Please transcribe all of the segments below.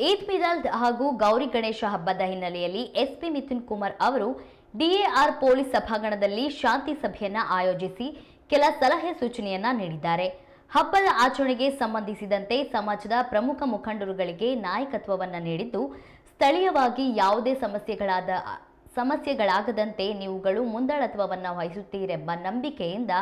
ಈದ್ ಮಿಲಾದ್ ಹಾಗೂ ಗೌರಿ ಗಣೇಶ ಹಬ್ಬದ ಹಿನ್ನೆಲೆಯಲ್ಲಿ ಎಸ್ಪಿ ಮಿಥುನ್ ಕುಮಾರ್ ಅವರು ಡಿಎಆರ್ ಪೊಲೀಸ್ ಸಭಾಂಗಣದಲ್ಲಿ ಶಾಂತಿ ಸಭೆಯನ್ನ ಆಯೋಜಿಸಿ ಕೆಲ ಸಲಹೆ ಸೂಚನೆಯನ್ನ ನೀಡಿದ್ದಾರೆ. ಹಬ್ಬದ ಆಚರಣೆಗೆ ಸಂಬಂಧಿಸಿದಂತೆ ಸಮಾಜದ ಪ್ರಮುಖ ಮುಖಂಡರುಗಳಿಗೆ ನಾಯಕತ್ವವನ್ನು ನೀಡಿದ್ದು, ಸ್ಥಳೀಯವಾಗಿ ಯಾವುದೇ ಸಮಸ್ಯೆಗಳಾದ, ಸಮಸ್ಯೆಗಳಾಗದಂತೆ ನೀವುಗಳು ಮುಂದಾಳತ್ವವನ್ನು ವಹಿಸುತ್ತೀರೆಂಬ ನಂಬಿಕೆಯಿಂದ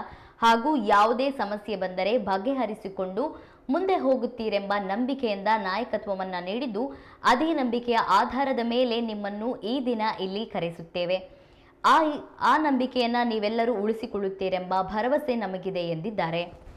ಹಾಗೂ ಯಾವುದೇ ಸಮಸ್ಯೆ ಬಂದರೆ ಬಗೆಹರಿಸಿಕೊಂಡು ಮುಂದೆ ಹೋಗುತ್ತೀರೆಂಬ ನಂಬಿಕೆಯಿಂದ ನಾಯಕತ್ವವನ್ನು ನೀಡಿದ್ದು, ಅದೇ ನಂಬಿಕೆಯ ಆಧಾರದ ಮೇಲೆ ನಿಮ್ಮನ್ನು ಈ ದಿನ ಇಲ್ಲಿ ಕರೆಸುತ್ತೇವೆ. ಆ ಆ ನಂಬಿಕೆಯನ್ನ ನೀವೆಲ್ಲರೂ ಉಳಿಸಿಕೊಳ್ಳುತ್ತೀರೆಂಬ ಭರವಸೆ ನಮಗಿದೆ ಎಂದಿದ್ದಾರೆ.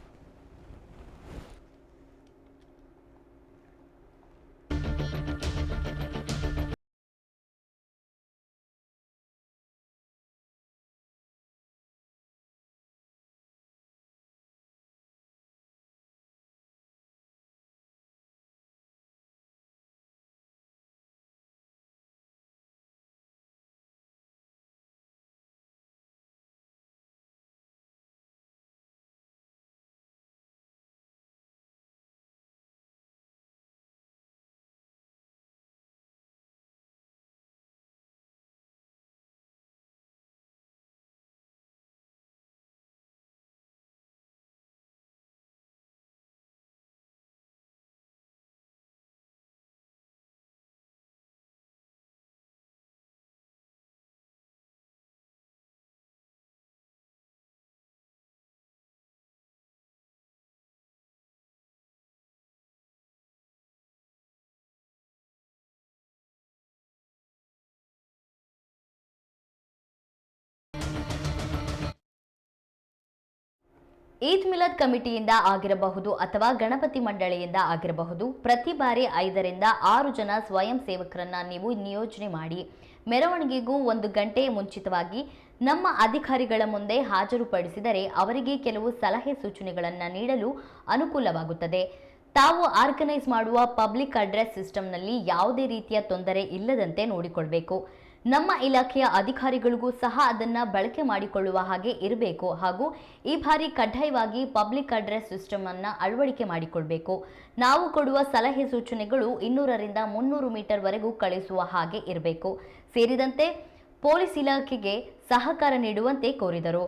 ಈದ್ ಮಿಲದ್ ಕಮಿಟಿಯಿಂದ ಆಗಿರಬಹುದು ಅಥವಾ ಗಣಪತಿ ಮಂಡಳಿಯಿಂದ ಆಗಿರಬಹುದು. ಪ್ರತಿ ಬಾರಿ ಐದರಿಂದ ಆರು ಜನ ಸ್ವಯಂ ಸೇವಕರನ್ನ ನೀವು ನಿಯೋಜನೆ ಮಾಡಿ. ಮೆರವಣಿಗೆಗೂ ಒಂದು ಗಂಟೆ ಮುಂಚಿತವಾಗಿ ನಮ್ಮ ಅಧಿಕಾರಿಗಳ ಮುಂದೆ ಹಾಜರುಪಡಿಸಿದರೆ ಅವರಿಗೆ ಕೆಲವು ಸಲಹೆ ಸೂಚನೆಗಳನ್ನು ನೀಡಲು ಅನುಕೂಲವಾಗುತ್ತದೆ. ತಾವು ಆರ್ಗನೈಸ್ ಮಾಡುವ ಪಬ್ಲಿಕ್ ಅಡ್ರೆಸ್ ಸಿಸ್ಟಮ್ನಲ್ಲಿ ಯಾವುದೇ ರೀತಿಯ ತೊಂದರೆ ಇಲ್ಲದಂತೆ ನೋಡಿಕೊಳ್ಬೇಕು. ನಮ್ಮ ಇಲಾಖೆಯ ಅಧಿಕಾರಿಗಳಿಗೂ ಸಹ ಅದನ್ನು ಬಳಕೆ ಮಾಡಿಕೊಳ್ಳುವ ಹಾಗೆ ಇರಬೇಕು ಹಾಗೂ ಈ ಬಾರಿ ಕಡ್ಡಾಯವಾಗಿ ಪಬ್ಲಿಕ್ ಅಡ್ರೆಸ್ ಸಿಸ್ಟಮ್ ಅನ್ನು ಅಳವಡಿಕೆ ಮಾಡಿಕೊಳ್ಬೇಕು. ನಾವು ಕೊಡುವ ಸಲಹೆ ಸೂಚನೆಗಳು ಇನ್ನೂರರಿಂದ ಮುನ್ನೂರು ಮೀಟರ್ ವರೆಗೂ ಕಳಿಸುವ ಹಾಗೆ ಇರಬೇಕು. ಸೇರಿದಂತೆ ಪೊಲೀಸ್ ಇಲಾಖೆಗೆ ಸಹಕಾರ ನೀಡುವಂತೆ ಕೋರಿದರು.